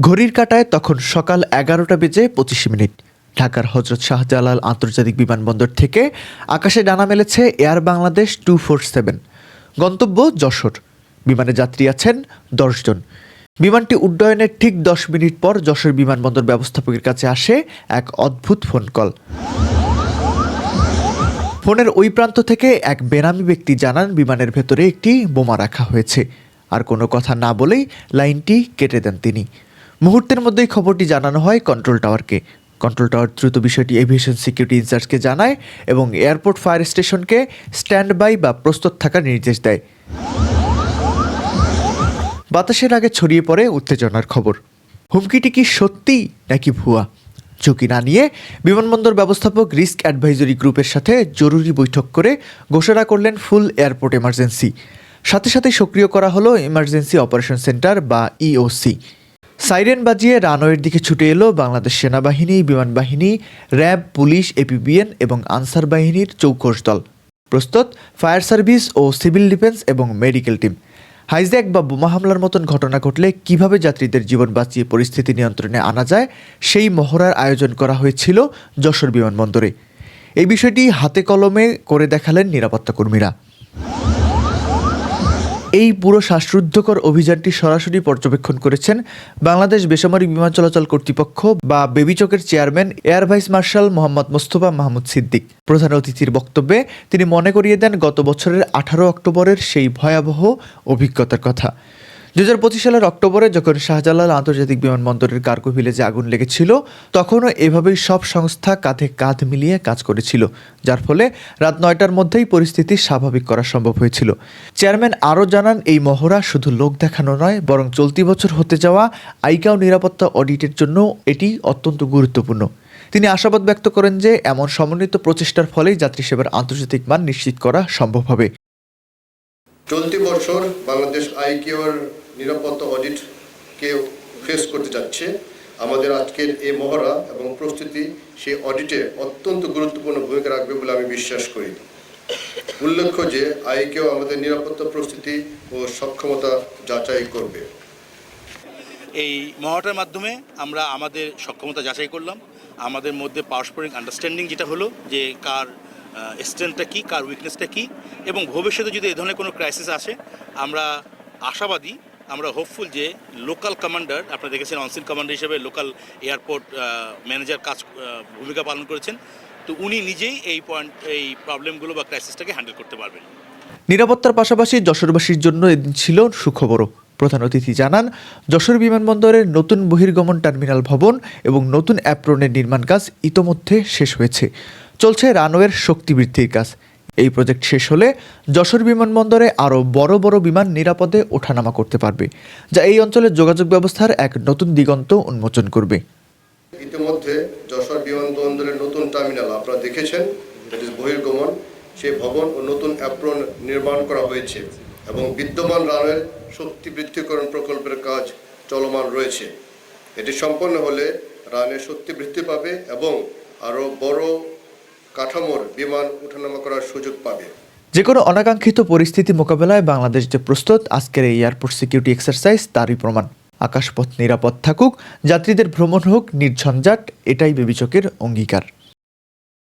ঘড়ির কাটায় তখন সকাল এগারোটা বেজে পঁচিশ মিনিট। ঢাকার হজরত শাহজালাল আন্তর্জাতিক বিমানবন্দর থেকে আকাশে ডানা মেলেছে Air Bangladesh two four seven. গন্তব্য যশোর। বিমানে যাত্রী আছেন দশজন বিমানটি উড্ডয়নের ঠিক দশ মিনিট পর যশোর বিমানবন্দর ব্যবস্থাপকের কাছে আসে এক অদ্ভুত ফোন কল। ফোনের ওই প্রান্ত থেকে এক বেনামি ব্যক্তি জানান বিমানের ভেতরে একটি বোমা রাখা হয়েছে। আর কোনো কথা না বলেই লাইনটি কেটে দেন তিনি। মুহূর্তের মধ্যেই খবরটি জানানো হয় কন্ট্রোল টাওয়ারকে কন্ট্রোল টাওয়ার দ্রুত বিষয়টি এভিয়েশন সিকিউরিটি ইনচার্জকে জানায় এবং এয়ারপোর্ট ফায়ার স্টেশনকে স্ট্যান্ড বাই বা প্রস্তুত থাকার নির্দেশ দেয়। বাতাসের আগে ছড়িয়ে পড়ে উত্তেজনার খবর। হুমকিটি কি সত্যি নাকি ভুয়া? ঝুঁকি না নিয়ে বিমানবন্দর ব্যবস্থাপক রিস্ক অ্যাডভাইজরি গ্রুপের সাথে জরুরি বৈঠক করে ঘোষণা করলেন ফুল এয়ারপোর্ট এমার্জেন্সি সাথে সাথে সক্রিয় করা হলো এমার্জেন্সি অপারেশন সেন্টার বা ইওসি সাইরেন বাজিয়ে রানওয়ের দিকে ছুটে এলো বাংলাদেশ সেনাবাহিনী, বিমান বাহিনী, র্যাব, পুলিশ, এপিবিএন এবং আনসার বাহিনীর চৌকস দল। প্রস্তুত, ফায়ার সার্ভিস ও সিভিল ডিফেন্স এবং মেডিকেল টিম। হাইজ্যাক বা বোমা হামলার মতন ঘটনা ঘটলে কীভাবে যাত্রীদের জীবন বাঁচিয়ে পরিস্থিতি নিয়ন্ত্রণে আনা যায়, সেই মহড়ার আয়োজন করা হয়েছিল যশোর বিমানবন্দরে। এই বিষয়টি হাতে কলমে করে দেখালেন নিরাপত্তা কর্মীরা এই পুরো শ্বাসরুদ্ধকর অভিযানটি সরাসরি পর্যবেক্ষণ করেছেন বাংলাদেশ বেসামরিক বিমান চলাচল কর্তৃপক্ষ বা বেবিচকের chairman, air vice marshal Mohammad Mostafa Mahmud Siddique. প্রধান অতিথির বক্তব্যে তিনি মনে করিয়ে দেন, গত বছরের আঠারো অক্টোবরের সেই ভয়াবহ অভিজ্ঞতার কথা। দু হাজার পঁচিশ সালের অক্টোবরে যখন শাহজালাল আন্তর্জাতিক বিমানবন্দরের কার্গো ভিলেজে আগুন লেগেছিল, তখনও এভাবেই সব সংস্থা কাঁধে কাঁধ মিলিয়ে কাজ করেছিল, যার ফলে রাত নয়টার মধ্যেই পরিস্থিতি স্বাভাবিক করা সম্ভব হয়েছিল। চেয়ারম্যান আরও জানান, এই মহড়া শুধু লোক দেখানো নয়, বরং চলতি বছর হতে যাওয়া আইকাও নিরাপত্তা অডিটের জন্য এটি অত্যন্ত গুরুত্বপূর্ণ। তিনি আশাবাদ ব্যক্ত করেন যে, এমন সমন্বিত প্রচেষ্টার ফলেই যাত্রী সেবার আন্তর্জাতিক মান নিশ্চিত করা সম্ভব হবে। চলতি বছর বাংলাদেশ আইকিউর নিরাপত্তা অডিটকে ফেস করতে যাচ্ছে। আমাদের আজকের এই মহড়া এবং প্রস্তুতি সেই অডিটে অত্যন্ত গুরুত্বপূর্ণ ভূমিকা রাখবে বলে আমি বিশ্বাস করি। উল্লেখ্য যে আইকিউ আমাদের নিরাপত্তা প্রস্তুতি ও সক্ষমতা যাচাই করবে। এই মহড়াটার মাধ্যমে আমরা আমাদের সক্ষমতা যাচাই করলাম। আমাদের মধ্যে পারস্পরিক আন্ডারস্ট্যান্ডিং যেটা হলো যে কার স্ট্রেংথটা কী, কার উইকনেসটা কী, এবং ভবিষ্যতে যদি এ ধরনের কোনো ক্রাইসিস আসে, আমরা আশাবাদী আমরা হোপফুল যে লোকাল কমান্ডার আপনারা দেখেছেন অনসিন কমান্ডার হিসেবে লোকাল এয়ারপোর্ট ম্যানেজার কাজ ভূমিকা পালন করেছেন। তো উনি নিজেই এই পয়েন্ট এই প্রবলেমগুলো বা ক্রাইসিসটাকে হ্যান্ডেল করতে পারবেন। নিরাপত্তার পাশাপাশি যশোরবাসীর জন্য এদিন ছিল সুখবরও। প্রধান অতিথি জানান, যশোর বিমানবন্দরের নতুন বহির্গমন টার্মিনাল ভবন এবং নতুন অ্যাপ্রনের নির্মাণ কাজ ইতোমধ্যে শেষ হয়েছে। চলছে রানওয়ের শক্তি বৃদ্ধির কাজ। এই প্রজেক্ট শেষ হলে যশোর বিমানবন্দরে আরও বড় বড় বিমান নিরাপদে ওঠানামা করতে পারবে, যা এই অঞ্চলের যোগাযোগ ব্যবস্থার এক নতুন দিগন্ত উন্মোচন করবে। ইতিমধ্যে যশোর বিমানবন্দরের নতুন টার্মিনাল আপনারা দেখেছেন বহির্গমন, সেই ভবন ও নতুন অ্যাপ্রন নির্মাণ করা হয়েছে এবং বিদ্যমান রানের শক্তি বৃদ্ধিকরণ প্রকল্পের কাজ চলমান রয়েছে। এটি সম্পন্ন হলে রানের শক্তি বৃদ্ধি পাবে এবং আরও বড় কাঠামোর বিমান ওঠানামা করার সুযোগ পাবে। যে কোনো অনাকাঙ্ক্ষিত পরিস্থিতি মোকাবেলায় বাংলাদেশ যে প্রস্তুত, আজকের এই এয়ারপোর্ট সিকিউরিটি এক্সারসাইজ তারই প্রমাণ। আকাশপথ নিরাপদ থাকুক, যাত্রীদের ভ্রমণ হোক, নির্ঝঞ্ঝাট, এটাই বিবেচকের অঙ্গীকার।